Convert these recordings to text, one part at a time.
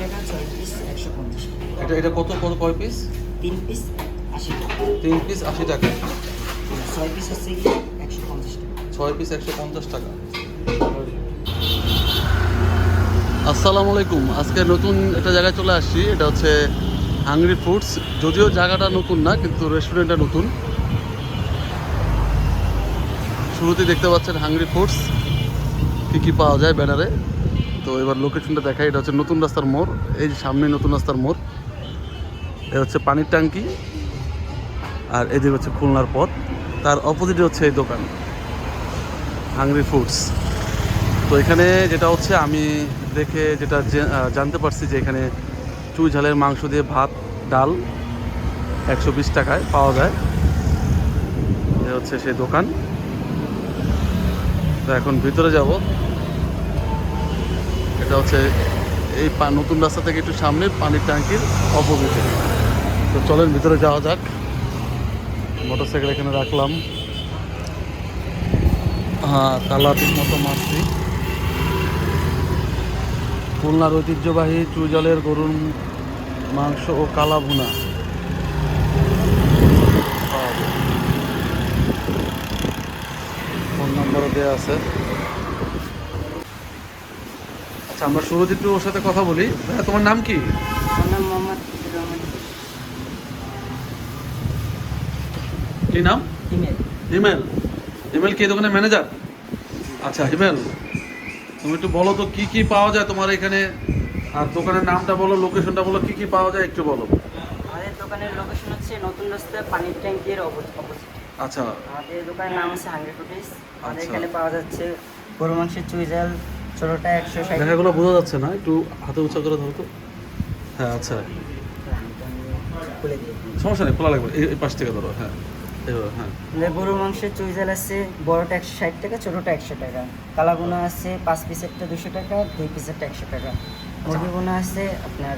টাকা ছয় পিস একশো পঞ্চাশ এটা এটা কত কত কয় পিস তিন পিস আশি টাকা। তিন পিস আশি টাকা। ছয় পিস হচ্ছে একশো পঞ্চাশ টাকা। ছয় পিস একশো পঞ্চাশ টাকা। আসসালামু আলাইকুম। আজকে নতুন একটা জায়গায় চলে আসছি। এটা হচ্ছে হাংরি ফুডস যদিও জায়গাটা নতুন না কিন্তু রেস্টুরেন্টটা নতুন। শুরুতেই দেখতে পাচ্ছেন হাংরি ফুডস কী কী পাওয়া যায় ব্যানারে? তো এবার লোকেশনটা দেখাই, এটা হচ্ছে নতুন রাস্তার মোড়, এই যে সামনে নতুন রাস্তার মোড়। এ হচ্ছে পানির ট্যাঙ্কি, আর এদিকে হচ্ছে খুলনার পথ। তার অপোজিটে হচ্ছে এই দোকান হাংরি ফুডস তো এখানে যেটা হচ্ছে, আমি দেখে যেটা জানতে পারছি যে এখানে চুই ঝালের মাংস দিয়ে ভাত, ডাল একশো বিশ টাকায় পাওয়া যায়। এ হচ্ছে সেই দোকান। তো এখন ভিতরে যাব। এটা হচ্ছে এই নতুন রাস্তা থেকে একটু সামনে পানির ট্যাঙ্কির অপোজিটে। তো চলেন, ভিতরে যাওয়া যাক। মোটরসাইকেল এখানে রাখলাম। হ্যাঁ তালা মতো মারছি খুলনার ঐতিহ্যবাহী চুজলের গরুর মাংস ও কালা ভুনা ফোন নম্বরও দেওয়া আছে। আচ্ছা আমরা সুরজিৎ ওর সাথে কথা বলি। তোমার নাম কি? কি নাম? হিমেল হিমেল কি দোকানের ম্যানেজার? আচ্ছা হিমেল তুমি একটু বলো তো কি কি পাওয়া যায় তোমার এখানে? আর দোকানের নামটা বলো লোকেশনটা বলো কি কি পাওয়া যায় একটু বলো। আমাদের দোকানের লোকেশন হচ্ছে নতুন রাস্তা পানির ট্যাঙ্কির অপোজিট। আচ্ছা। আমাদের দোকানের নাম হচ্ছে হাঙ্গরি ফুটিস আমাদের আচ্ছা। এখানে পাওয়া যাচ্ছে গরু মাংসের চুইজাল ছোটোটা একশো ষাট। দেখাগুলো বোঝা যাচ্ছে না একটু হাতে উঁচা করে ধরো তো। হ্যাঁ আচ্ছা। খুলে সমস্যা নেই খোলা লাগবে এই পাশ থেকে ধরো হ্যাঁ। হ্যাঁ। গরু মাংসের চুইজাল আছে বড়টা একশো ষাট টাকা ছোটোটা একশো টাকা। কালাগুনা আছে পাঁচ পিসেরটা দুশো টাকা দুই পিসেরটা একশো টাকা। মুরগি বোনা আছে আপনার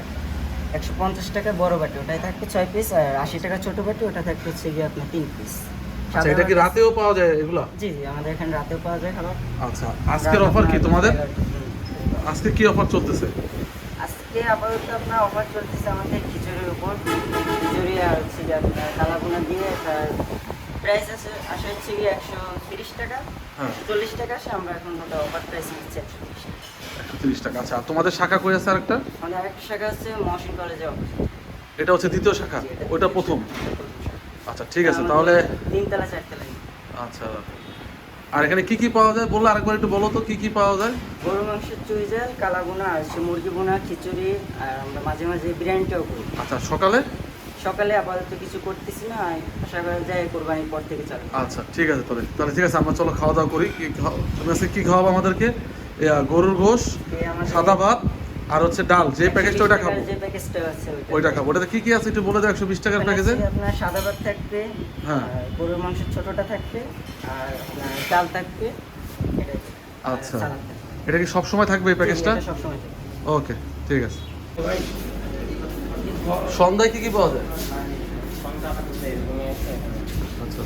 একশো পঞ্চাশ টাকা বড় বাটি ওটাই থাকবে ছয় পিস আর আশি টাকা ছোটো বাটি ওটা থাকবে হচ্ছে গিয়ে আপনার তিন পিস আচ্ছা এটা কি রাতেও পাওয়া যায় এগুলা? জি জি আমাদের এখানে রাতেও পাওয়া যায় খাবার। আচ্ছা আজকের অফার কি তোমাদের? আজকে কি অফার চলতেছে? আজকে আপাতত আপনার অফার চলতেছে আমাদের খিচুড়ির উপর। খিচুড়ি আর হচ্ছে যে আপনার কালাগুনা দিয়ে তার প্রাইস আছে আসে হচ্ছে গিয়ে একশো তিরিশ টাকা। হ্যাঁ। চল্লিশ টাকা আসে আমরা এখন ওটা অফার প্রাইস নিচ্ছি একশো তিরিশ টাকা। একশো তিরিশ টাকা আচ্ছা আর তোমাদের শাখা কই আছে আরেকটা? আমাদের আরেকটা শাখা আছে মহসিন কলেজে এটা হচ্ছে দ্বিতীয় শাখা? ওইটা প্রথম? আচ্ছা ঠিক আছে তাহলে তিনতলা চারতলা আচ্ছা। আর এখানে কি কি পাওয়া যায়? বলল আরেকবার একটু বলো তো কি কি পাওয়া যায়? গরু মাংসের চুইজাল কালাগুনা আর হচ্ছে মুরগি বোনা খিচুড়ি আর আমরা মাঝে মাঝে বিরিয়ানিটাও করি। আচ্ছা সকালে? সকালে আপাতত কিছু করতেছি না আশা করা যায় কোরবানির পর থেকে চালু। আচ্ছা ঠিক আছে তাহলে। তাহলে ঠিক আছে আমরা চলো খাওয়া দাওয়া করি। তুমি আজকে কি খাওয়াবো আমাদেরকে? গরুর গোশ সাদা ভাত আর হচ্ছে ডাল যে প্যাকেজটা ওটা খাব। যে প্যাকেজটা আছে ওইটা। খাব। ওটাতে কি কি আছে একটু বলে দাও একশো বিশ টাকার এখানে প্যাকেজে আপনার সাদা ভাত থাকবে হ্যাঁ। গরুর মাংসের ছোটটা থাকবে আর আপনার ডাল থাকবে আচ্ছা। এটা কি সব সময় থাকবে এই প্যাকেজটা এটা সবসময় ওকে ঠিক আছে। সন্ধ্যায় কি কি পাওয়া যায়? আচ্ছা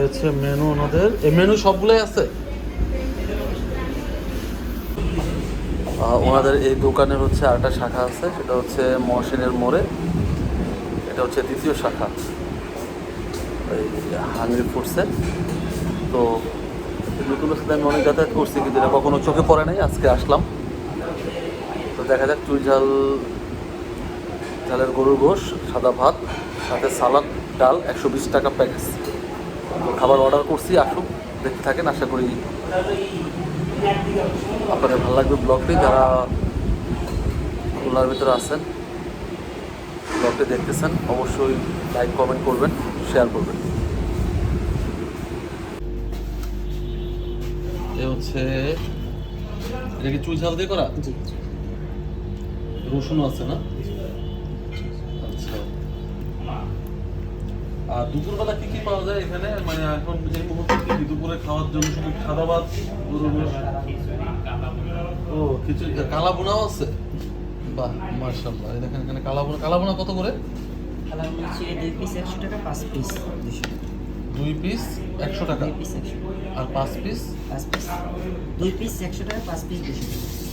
আচ্ছা। মেনু ওনাদের। এই মেনু সবগুলোই আছে? ওনাদের এই দোকানের হচ্ছে আরেকটা শাখা আছে, সেটা হচ্ছে মহসিনের মোড়ে। এটা হচ্ছে দ্বিতীয় শাখা। এই হাঙ্গরি ফুডসের তো নতুন সাথে আমি অনেক যাতায়াত করছি, কিন্তু এটা কখনো চোখে পড়ে নাই, আজকে আসলাম। তো দেখা যাক চুই ঝাল, ঝালের গরুর গোশ, সাদা ভাত, সাথে সালাদ, ডাল, একশো বিশ টাকা প্যাকেজ। খাবার অর্ডার করছি, আসুক, দেখতে থাকেন, আশা করি আপনাদের ভালো লাগবে ব্লগটি যারা খুলনার ভিতরে আছেন ব্লগটি দেখতেছেন অবশ্যই লাইক কমেন্ট করবেন শেয়ার করবেন। এ হচ্ছে এটা কি চুই ঝাল দিয়ে করা? রসুনও আছে না? আচ্ছা। আর দুপুরবেলা কি কি পাওয়া যায় এখানে? মানে এখন এই মুহূর্তে দুপুরে খাওয়ার জন্য শুধু সাদা ভাত? ও খিচুড়ি কালা বোনাও আছে? বাহ মার্শাল্লাহ দেখেন এখানে কালা বোনা কালা বোনা কত করে? কালাগুনা চিড়ে দুই পিস একশো টাকা পাঁচ পিস দুশো দুই পিস একশো টাকা? আর পাঁচ পিস পাঁচ পিস দুই পিস একশো টাকা পাঁচ পিস দুশো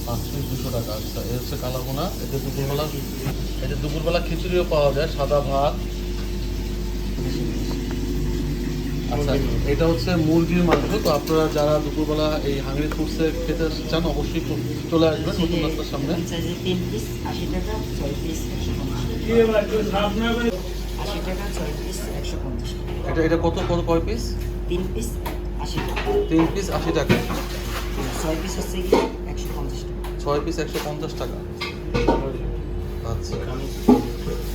পাঁচ পিস দুশো টাকা। আচ্ছা এই হচ্ছে কালাবোনা এতে দুপুরবেলা এতে দুপুরবেলা খিচুড়িও পাওয়া যায় সাদা ভাত। আচ্ছা এটা হচ্ছে মুরগির মাংস তো আপনারা যারা দুপুরবেলা এই হাঙ্গরি ফুডসে খেতে চান অবশ্যই চলে আসবেন নতুন রাস্তার সামনে। টাকা এটা এটা কত কত কয় পিস তিন পিস আশি টাকা। তিন পিস আশি টাকা। ছয় পিস হচ্ছে একশো পঞ্চাশ টাকা। ছয় পিস একশো পঞ্চাশ টাকা। আচ্ছা।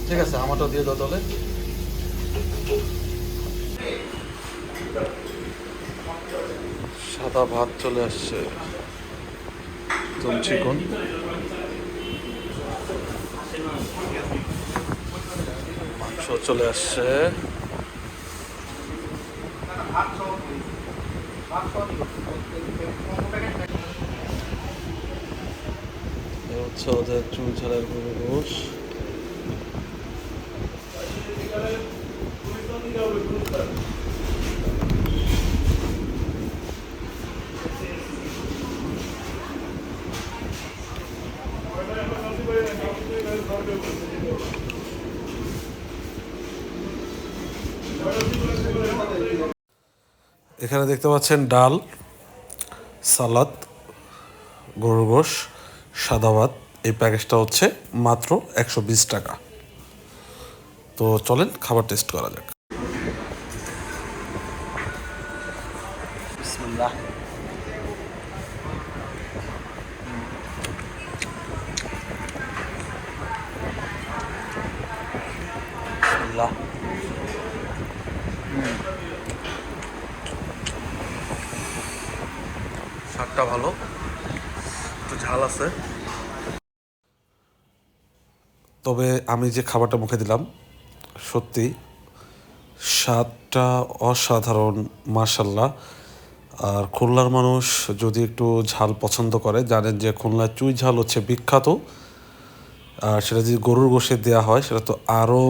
ঠিক আছে আমারটা দিয়ে দাও তাহলে। সাদা ভাত চলে আসছে। চিকন মাংস চলে আসছে। হচ্ছে ওদের চুল ছাড়ার গরু গোশ। এখানে দেখতে পাচ্ছেন ডাল, সালাদ গরুর গোশ সাদা ভাত এই প্যাকেজটা হচ্ছে মাত্র একশো বিশ টাকা। তো চলেন খাবার টেস্ট করা যাক। বিসমুল্লাহ। শাকটা ভালো। একটু ঝাল আছে। তবে আমি যে খাবারটা মুখে দিলাম, সত্যি স্বাদটা অসাধারণ মার্শাল্লাহ আর খুলনার মানুষ যদি একটু ঝাল পছন্দ করে, জানেন যে খুলনার চুই ঝাল হচ্ছে বিখ্যাত। আর সেটা যদি গরুর গোশে দেওয়া হয়, সেটা তো আরও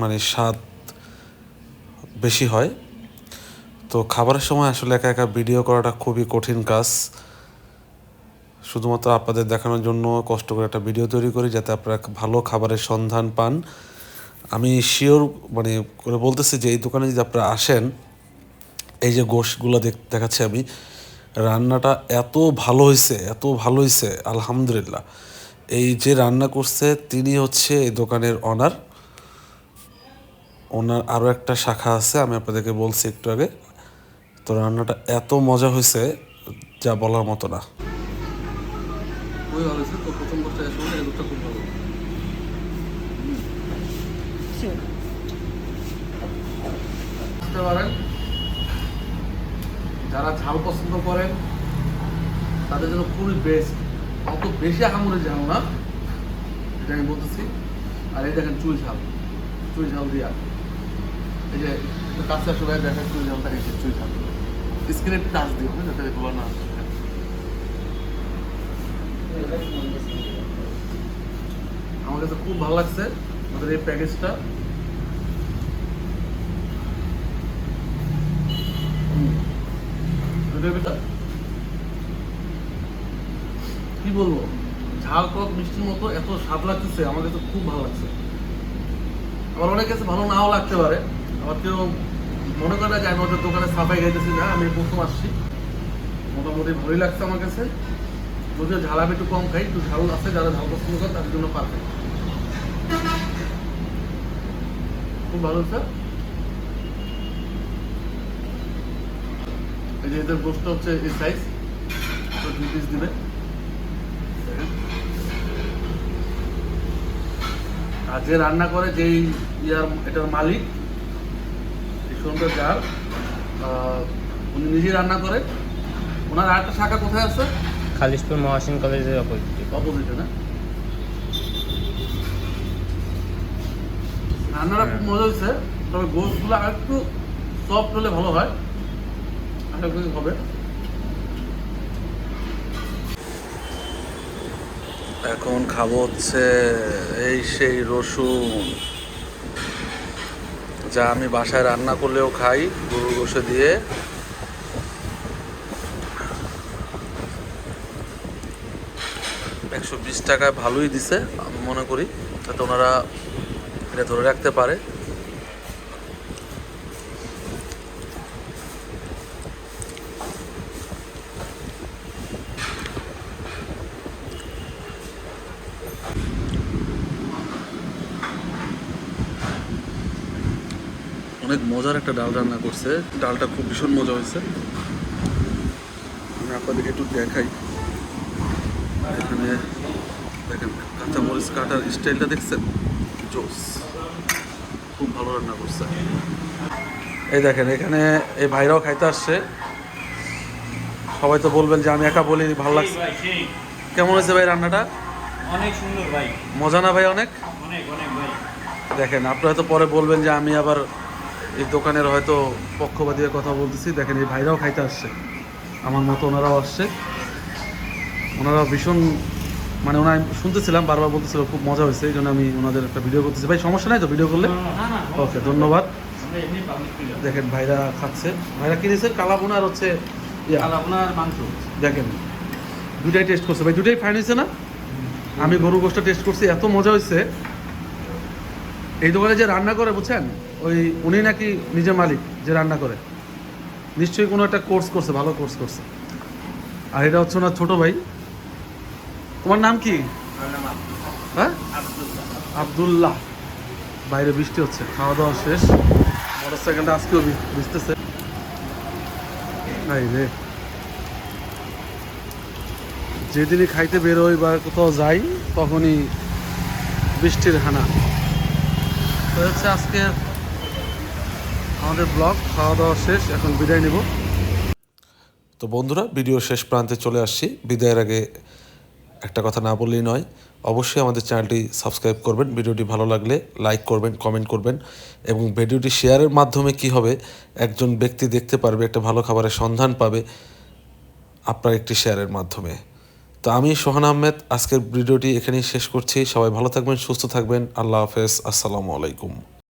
মানে স্বাদ বেশি হয়। তো খাবারের সময় আসলে একা একা ভিডিও করাটা খুবই কঠিন কাজ। শুধুমাত্র আপনাদের দেখানোর জন্য কষ্ট করে একটা ভিডিও তৈরি করি যাতে আপনারা ভালো খাবারের সন্ধান পান। আমি শিওর মানে করে বলতেছি যে এই দোকানে যদি আপনারা আসেন, এই যে গোশগুলো দেখ, দেখাচ্ছি আমি, রান্নাটা এত ভালো হয়েছে এত ভালো হয়েছে আলহামদুলিল্লাহ। এই যে রান্না করছে তিনি হচ্ছে এই দোকানের অনার ওনার আরও একটা শাখা আছে, আমি আপনাদেরকে বলছি একটু আগে। তো রান্নাটা এত মজা হয়েছে, যা বলার মতো না। যারা ঝাল পছন্দ করেন তাদের জন্য খুবই বেস্ট অত বেশি আহামরি ঝাল না, এটা আমি বলতেছি। আর এই দেখেন চুল ঝাল চুল ঝাল দিয়া। এই যে কাছে আসলে দেখেন চুল ঝাল এই চুল ঝাল। স্ক্রিনে টাচ দিও না আমার কাছে খুব ভালো লাগছে আমাদের এই প্যাকেজটা কি বলব? ঝাল টক মিষ্টির মতো এত স্বাদ লাগতেছে, আমার কাছে খুব ভালো লাগছে। আমার অনেক কাছে ভালো নাও লাগতে পারে, আবার কেউ মনে করে না যে আমি ওদের দোকানে সাফাই গাইতেছি না, আমি প্রথম আসছি। মোটামুটি ভালোই লাগছে আমার কাছে। যদিও ঝাল আমি একটু কম খাই, একটু ঝাল আছে, যারা ঝাল পছন্দ করে তাদের জন্য পারফেক্ট খুব ভালো স্যার এই যে এদের গোষ্ঠ হচ্ছে এই সাইজ দুই পিস দিবে। আর যে রান্না করে যেই ইয়ার, এটার মালিক সুন্দর যার উনি নিজেই রান্না করে ওনার আরেকটা শাখা কোথায় আছে? খালিশপুর মহাসিন কলেজের অপোজিটে। অপোজিটে না? রান্নাটা খুব মজা হয়েছে তবে গোসগুলো আর একটু সফট হলে ভালো হয়। আশা করি হবে। এখন খাব হচ্ছে এই সেই রসুন। যা আমি বাসায় রান্না করলেও খাই, গরুর গোসে দিয়ে। একশো বিশ টাকায় ভালোই দিছে, আমি মনে করি। যাতে ওনারা এটা ধরে রাখতে পারে অনেক মজার একটা ডাল রান্না করছে। ডালটা খুব ভীষণ মজা হয়েছে। আমি আপনাদেরকে একটু দেখাই। এখানে দেখেন কাঁচা মরিচ কাটার স্টাইলটা দেখছেন? জোস। খুব ভালো রান্না করছে। এই দেখেন এখানে এই ভাইরাও খাইতে আসছে। সবাই তো বলবেন যে আমি একা বলি ভালো লাগছে। কেমন হয়েছে ভাই রান্নাটা? অনেক সুন্দর ভাই। মজা না ভাই অনেক? অনেক অনেক ভাই। দেখেন আপনারা হয়তো পরে বলবেন যে আমি আবার এই দোকানের হয়তো পক্ষপাতির কথা বলতেছি। দেখেন এই ভাইরাও খাইতে আসছে। আমার মতো ওনারাও আসছে। ওনারা ভীষণ মানে ওনার শুনতেছিলাম বারবার বলতেছিল খুব মজা হয়েছে এই জন্য আমি ওনাদের একটা ভিডিও করতেছি। ভাই সমস্যা নাই তো ভিডিও করলে? ওকে ধন্যবাদ। দেখেন ভাইরা খাচ্ছে। ভাইরা কিনেছে কালাবোনা আর হচ্ছে মাংস। দেখেন দুটাই টেস্ট করছে। ভাই দুটাই ফাইন হয়েছে না? আমি গরু গোষ্ঠ টেস্ট করছি এত মজা হয়েছে। এই দোকানে যে রান্না করে বুঝছেন? ওই উনি নাকি নিজে মালিক যে রান্না করে। নিশ্চয়ই কোনো একটা কোর্স করছে ভালো কোর্স করছে। আর এটা হচ্ছে ওনার ছোটো ভাই। তোমার নাম কি? হ্যাঁ? আবদুল্লাহ। বাইরে বৃষ্টি হচ্ছে খাওয়া দাওয়া শেষ। মোটর সাইকেলটা আজকেও বি- ভিজতেছে। এই রে। যেদিনই খাইতে বেরোই বা কোথাও যাই তখনই বৃষ্টির হানা। তো হচ্ছে আজকে আমাদের ব্লগ, খাওয়া দাওয়া শেষ, এখন বিদায় নিব। তো বন্ধুরা ভিডিও শেষ প্রান্তে চলে আসছি। বিদায়ের আগে একটা কথা না বললেই নয়, অবশ্যই আমাদের চ্যানেলটি সাবস্ক্রাইব করবেন। ভিডিওটি ভালো লাগলে লাইক করবেন, কমেন্ট করবেন এবং ভিডিওটি শেয়ারের মাধ্যমে কি হবে, একজন ব্যক্তি দেখতে পারবে, একটা ভালো খাবারের সন্ধান পাবে আপনার একটি শেয়ারের মাধ্যমে। তো আমি সোহান আহমেদ, আজকের ভিডিওটি এখানেই শেষ করছি। সবাই ভালো থাকবেন, সুস্থ থাকবেন। আল্লাহ হাফেজ। আসসালামু আলাইকুম।